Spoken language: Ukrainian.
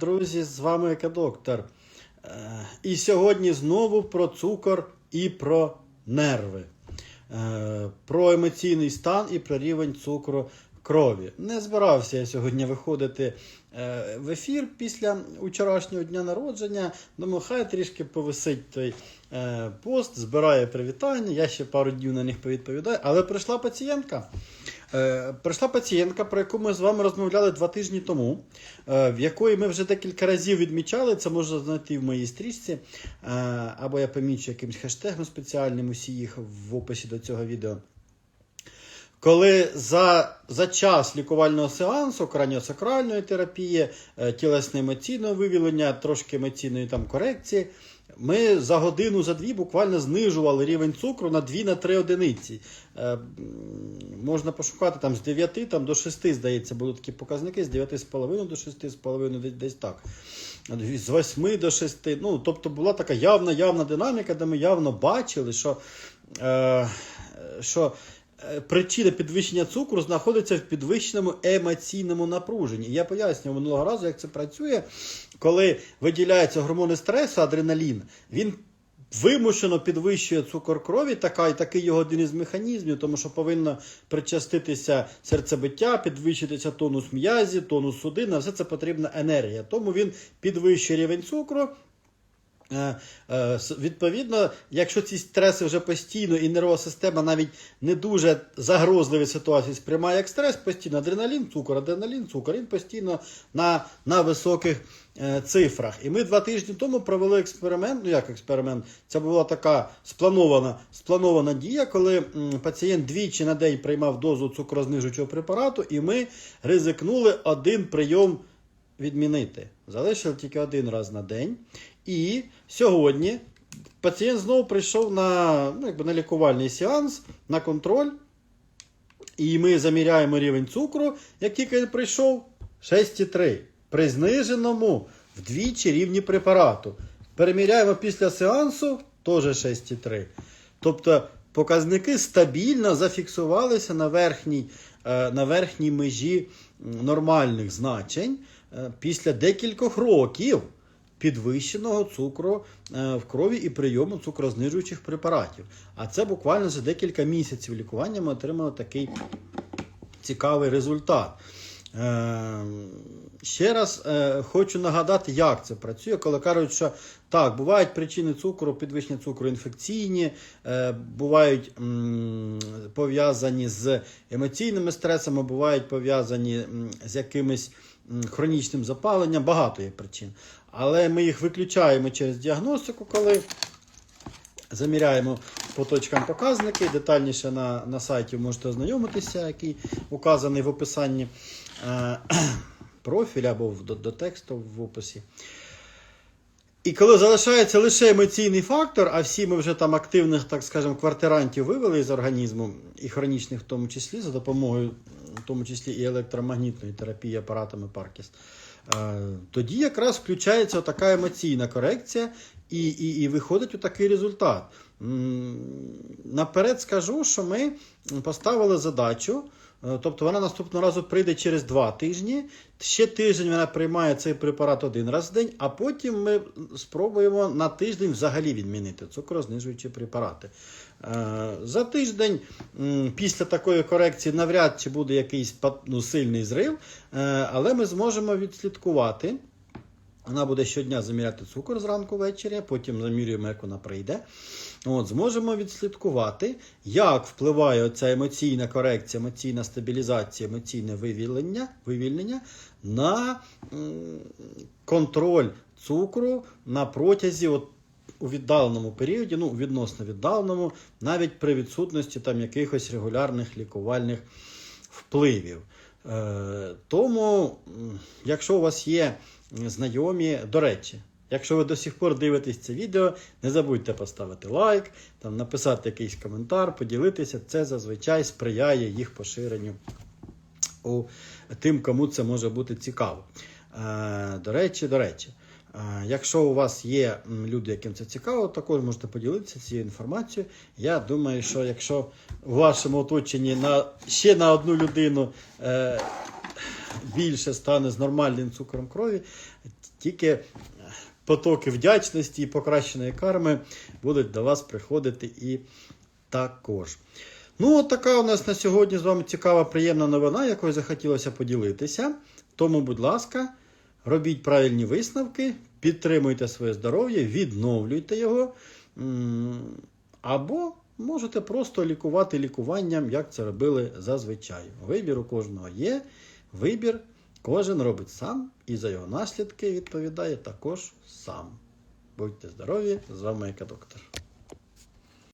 Друзі, з вами Екадоктор. Е, І сьогодні знову про цукор і про нерви, Е, про емоційний стан і про рівень цукру крові. Не збирався я сьогодні виходити е, в ефір після вчорашнього дня народження. Думаю, хай трішки повисить той пост, збирає привітання. Я ще пару днів на них повідповідаю. Але прийшла пацієнтка. Е, Прийшла пацієнтка, про яку ми з вами розмовляли два тижні тому, е, в якої ми вже декілька разів відмічали. Це можна знайти в моїй стрічці, е, або я помічу якимось хештегом спеціальним усі їх в описі до цього відео. Коли за, за час лікувального сеансу краніосакральної терапії, тілесно-емоційного вивілення, трошки емоційної там корекції, ми за годину, за дві буквально знижували рівень цукру на 2-3 одиниці. Е, можна пошукати там з 9 там, до 6, здається, будуть такі показники, з 9,5 до 6,5, десь, так. З 8 до 6. Ну, тобто була така явна явна динаміка, де ми явно бачили, що. Е, що Причина підвищення цукру знаходиться в підвищеному емоційному напруженні. Я пояснював минулого разу, як це працює, коли виділяються гормони стресу, адреналін, він вимушено підвищує цукор крові, така, і такий його один із механізмів, тому що повинно причаститися серцебиття, підвищитися тонус м'язі, тонус судин, на все це потрібна енергія. Тому він підвищує рівень цукру. Е, е, Відповідно, якщо ці стреси вже постійно і нервова система навіть не дуже загрозливі ситуації сприймає як стрес, постійно адреналін, цукор, адреналін, цукор, він постійно на, на високих е, цифрах. І ми два тижні тому провели експеримент. Ну як експеримент? Це була така спланована, спланована дія, коли пацієнт двічі на день приймав дозу цукрознижуючого препарату, і ми ризикнули один прийом відмінити. Залишили тільки один раз на день. І сьогодні пацієнт знову прийшов на, ну, якби на лікувальний сеанс, на контроль. І ми заміряємо рівень цукру, як тільки він прийшов, 6,3. При зниженому вдвічі рівні препарату. Переміряємо після сеансу, теж 6,3. Тобто показники стабільно зафіксувалися на верхній, е, на верхній межі нормальних значень е, після декількох років підвищеного цукру е, в крові і прийому цукрознижуючих препаратів. А це буквально за декілька місяців лікування ми отримали такий цікавий результат. Е, ще раз е, хочу нагадати, як це працює, коли кажуть, що так, бувають причини цукру, підвищення цукру інфекційні, бувають пов'язані з емоційними стресами, бувають пов'язані з якимись хронічним запаленням, багато є причин. Але ми їх виключаємо через діагностику, коли Заміряємо по точкам показники. Детальніше на, на сайті можете ознайомитися, який указаний в описанні е, профілю або до, до тексту в описі. І коли залишається лише емоційний фактор, а всі ми вже там активних, так скажемо, квартирантів вивели з організму, і хронічних в тому числі, за допомогою, в тому числі і електромагнітної терапії апаратами Паркіс, тоді якраз включається така емоційна корекція, і, і, і виходить такий результат. Наперед скажу, що ми поставили задачу. Е, Тобто вона наступного разу прийде через два тижні. Ще тиждень вона приймає цей препарат один раз в день, а потім ми спробуємо на тиждень взагалі відмінити цукрознижуючі препарати. Е, За тиждень після такої корекції навряд чи буде якийсь ну, сильний зрив, е, але ми зможемо відслідкувати. Вона буде щодня заміряти цукор зранку ввечері, потім замірюємо, як вона прийде. От, зможемо відслідкувати, як впливає ця емоційна корекція, емоційна стабілізація, емоційне вивільнення, вивільнення на контроль цукру на протязі от, у віддаленому періоді, ну, відносно віддаленому, навіть при відсутності там якихось регулярних лікувальних впливів. Е, тому, якщо у вас є знайомі, до речі, якщо ви до сих пор дивитесь це відео, не забудьте поставити лайк, там, написати якийсь коментар, поділитися. Це зазвичай сприяє їх поширенню у тим, кому це може бути цікаво. Е, до речі, до речі. е, Якщо у вас є люди, яким це цікаво, також можете поділитися цією інформацією. Я думаю, що якщо в вашому оточенні на, ще на одну людину е, більше стане з нормальним цукром крові, тільки потоки вдячності і покращеної карми будуть до вас приходити і також. Ну, от така у нас на сьогодні з вами цікава, приємна новина, якою захотілося поділитися. Тому, будь ласка, робіть правильні висновки, підтримуйте своє здоров'я, відновлюйте його. Або можете просто лікувати лікуванням, як це робили зазвичай. Вибір у кожного є. Вибір кожен робить сам і за його наслідки відповідає також сам. Будьте здорові! З вами Екадоктор.